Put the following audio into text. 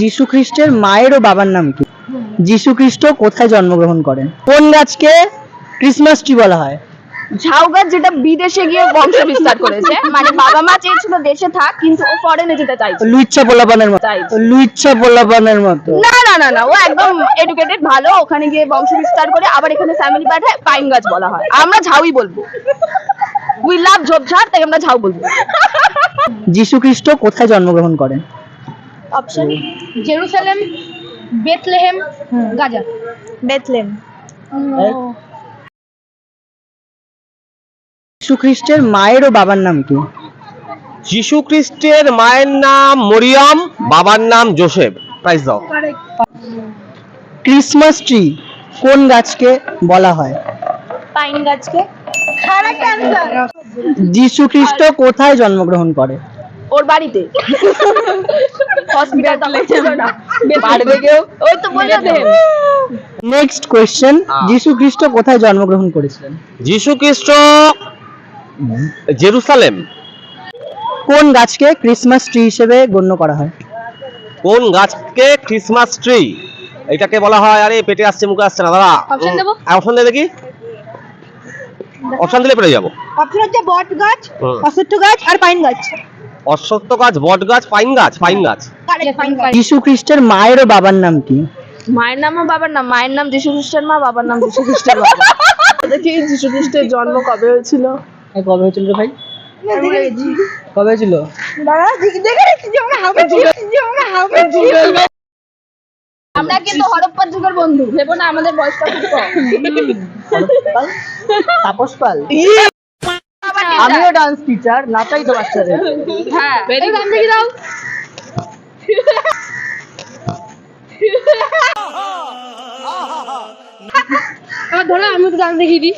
যীশু খ্রিস্টের মায়ের ও বাবার নাম কি? যীশু খ্রিস্ট কোথায় জন্মগ্রহণ করেন? কোন গাছকে ক্রিসমাস ট্রি বলা হয়? ঝাউ গাছ যেটা বিদেশে গিয়ে বংশ বিস্তার করেছে। মানে বাবা মা চেয়েছিল দেশে থাক কিন্তু ও ফরেনে যেতে চাইছে। লুইচ্ছা পোলাপানের মতো। লুইচ্ছা পোলাপানের মতো। না না না না ও একদম এডুকেটেড ভালো। ওখানে গিয়ে বংশ বিস্তার করে আবার এখানে ফ্যামিলি পাঠায় পাইন গাছ বলা হয়। আমরা ঝাউই বলব। উই লাভ ঝোপঝাড় তাই আমরা ঝাউ বলব। যীশু খ্রিস্ট কোথায় জন্মগ্রহণ করেন? Option Jerusalem Bethlehem Gaza. Bethlehem যীশু খ্রিস্টের মায়ের ও বাবার নাম কি? যীশু খ্রিস্টের মায়ের নাম মরিয়ম বাবার নাম জোসেফ। প্রাইজ দাও। ক্রিসমাস ট্রি কোন গাছকে বলা হয়? পাইন গাছকে। যীশু খ্রিস্ট কোথায় জন্মগ্রহণ করে? ওর বাড়িতে। হসপিটাল পারবে কেউ? ওই তো বলে দেন নেক্সট কোয়েশ্চেন যীশু খ্রিস্ট কোথায় জন্মগ্রহণ করেছিলেন? যীশু খ্রিস্ট জেরুসালেম। কোন গাছকে ক্রিসমাস ট্রি হিসেবে গণ্য করা হয়? কোন গাছকে ক্রিসমাস ট্রি এটাকে বলা হয় আরে পেটে আসছে মুখে আসছে না দাদা? অপশন দে দেখি। অপশন দিলে পেরে যাব। অপশন হচ্ছে বট গাছ। অশ্বত্থ গাছ আর পাইন গাছ। অশ্বত্থ গাছ বট গাছ পাইন গাছ পাইন গাছ। যীশু খ্রিস্টের মায়ের ও বাবার নাম কি? মায়ের নাম ও বাবার নাম মায়ের নাম যিশু খ্রিস্টের মা বাবার নাম যিশু খ্রিস্টের বাবা। দেখি যিশু খ্রিস্টের জন্ম কবে হয়েছিল? কবে হয়েছিল রে ভাই? কবে হয়েছিল? আমরা কিন্তু হরপ্পা যুগের বন্ধু ভেবো না আমাদের বয়সটা খুব তাপস পাল? আমিও ডান্স টিচার নাচাই তো বাচ্চাদের। হ্যাঁ। এই গান দেখি দাও? ধরো আমি তো ডান্স দেখিয়ে দিই।